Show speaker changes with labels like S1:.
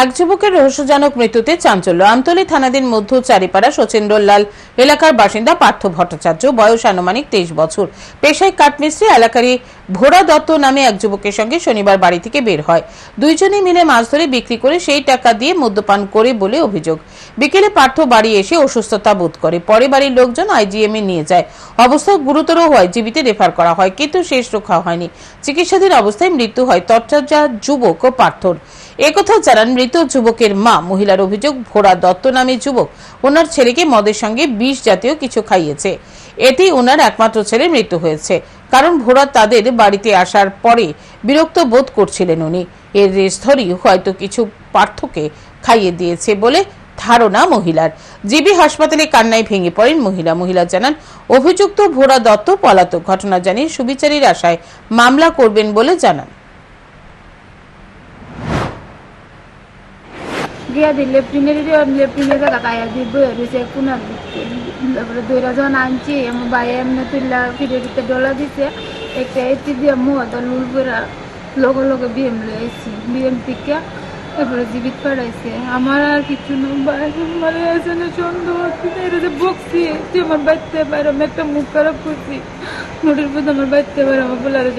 S1: এক যুবকের রহস্যজনক মৃত্যুতে চাঞ্চল্য। আমতলী থানাধীন মধ্য চারিপাড়া শচীন্দ্রলাল এলাকার বাসিন্দা পার্থ ভট্টাচার্য, বয়স আনুমানিক তেইশ বছর। পেশায় কাঠমিস্ত্রি, এলাকারই ভোরা দত্ত নামে এক যুবকের সঙ্গে শনিবার বাড়ি থেকে বের হয়। দুইজনে মিলে মাছ ধরে বিক্রি করে সেই টাকা দিয়ে মদ্যপান করে বলে অভিযোগ। বিকেলে পার্থ বাড়ি এসে অসুস্থতা বোধ করে। পরে বাড়ির লোকজন আইজিএম এ নিয়ে যায়। অবস্থা গুরুতর হয় জীবিতে রেফার করা হয়, কিন্তু শেষ রক্ষা হয়নি। চিকিৎসাধীন অবস্থায় মৃত্যু হয় তরচাজা যুবক ও পার্থর। একথা জানান, মৃত যুবকের মা। মহিলার অভিযোগ ভোরা দত্ত নামে যুবক ওনার ছেলেকে মদের সঙ্গে বিষ জাতীয় কিছু খাইয়েছে। এতেই ওনার একমাত্র ছেলে মৃত্যু হয়েছে। কারণ ভোরা তাদের বাড়িতে আসার পরে বিরক্ত বোধ করছিলেন উনি। এর রেশ হয়তো কিছু পার্থকে খাইয়ে দিয়েছে বলে ধারণা মহিলার। জিবি হাসপাতালে কান্নায় ভেঙে পড়েন মহিলা। মহিলা জানান, অভিযুক্ত ভোরা দত্ত পলাতক। ঘটনা জানিয়ে সুবিচারীর আশায় মামলা করবেন বলে জানান।
S2: গিয়া দি লেফটিনের লেফটিনের বয়ে তারপরে দইরা যখন আনছি আমার ভাই এমনি দিছে। একটা এটি দিয়ে মদ লুল করে লগে লগে বিএম লয়েছি বিএম থেকে তারপরে জীবিত পাঠাইছে আমার আর কিছু না আছে না সন্দেহ হচ্ছে না এটা যে বকছি, তুই আমার বাচ্চা পারে আমি মুখ খারাপ করছি। নোটের প্রতি আমার বাচ্চা পারে আমার বলারে